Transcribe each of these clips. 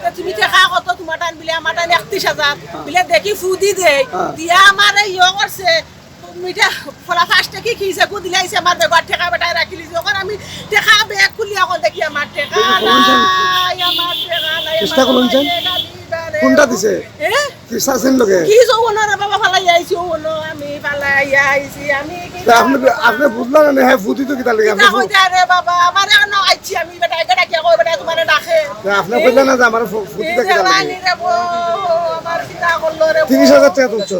তা তুমি টেকা কত তোমার টান বিলে আমার টান একত্রিশ হাজার বিলে দেখি ফুদি দে। দিয়া আমার ইয়ে করছে মিঠা ফলা ফার্স্টে কি খিছে কু দিলাইছে আমার বেগর ঠেকা বেটাই রাখিলি যখন আমি ঠেকা বেগ খুলি এখন দেখি আমার টেকা নাই আমার টেকা নাই চেষ্টা করুন। কোনটা দিছে এ? কি লোকে? কি যৌবন বাবা ফালাই আইছি যৌবন আমি ফালাই আইছি আমি আপনি আপনি বুঝলেন না হ্যাঁ ফুটি তো কিতা লাগে আপনি কইতা বাবা আমার এখন আইছি আমি বেটা বেটা কি কই বেটা তোমারে ডাকে আপনি কইলেন না যে আমার ফুটি তো আমার করল রে হাজার টাকা তুলছো।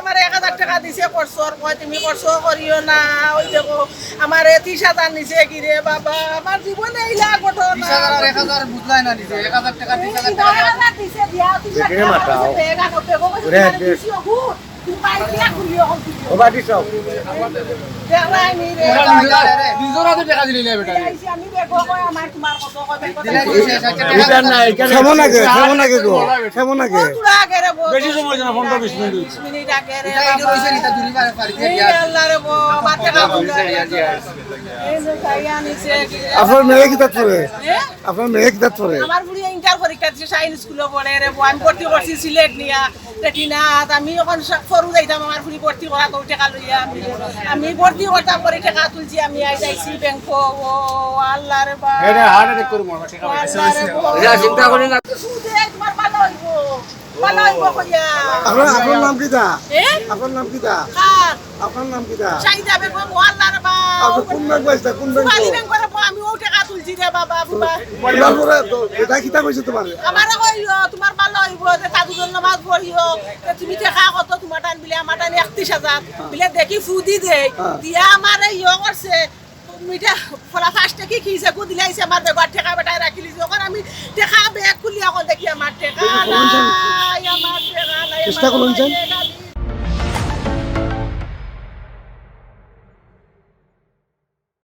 আমার এক হাজার টাকা দিছে করছ আর কয় তুমি করছ করিও না ওই দেখো আমার ত্রিশ হাজার নিছে কি রে বাবা। আমার জীবনে এইলা ঘটনা। বিশ আর এক হাজার বুঝলাই না এক হাজার টাকা দিছে দিয়া, তুলে এই যে খাইয়া নিছে, কি রে? আপনার মেয়ে কিতাব পড়ে আপনার মেয়ে কিতাব পড়ে আমার বুড়ি সাইন স্কুলে পড়ে রে আমি ভর্তি করছি সিলেট নিয়া রেটিনাত আমি এখন সরু যাইতাম আমার বুড়ি ভর্তি করা তো টাকা লইয়া আমি। আমি ভর্তি করতাম করে টাকা তুলছি আমি আই যাইছি ব্যাংক ও আল্লাহ রে বা। চিন্তা করি না সুদে তোমার ভালো হইব। ভালো হইব কইয়া। আপনার আপনার নাম কিতা? এ? আপনার নাম কিতা? কার আপনার নাম কিতা? চাহিদা বেগম আল্লাহ রে বা কোন ব্যাংক কোন ব্যাংক বালি ব্যাংক করে আমি ও টাকা তুলছি রে বাবা বাবা। এবার পরে তো এটা কিতা কইছে তোমার? আমার কইও তোমার ভালো হইব যে তাজুদুল নামাজ পড়িও যে তুমি দেখা কত তোমার টান বিলে আমার টান একত্রিশ হাজার। বিলে দেখি ফুদি দে হ্যাঁ। দিয়া আমার ইয়ে করছে। মিঠা ফলা ফার্স্টে কি খিছে কু দিলাইছে আমার বেগর টেকা বেটায় রাখিলি যখন আমি টেকা বেগ খুলি এখন দেখি আমার টেকা নাই আমার টেকা নাই চেষ্টা করুন। টেকা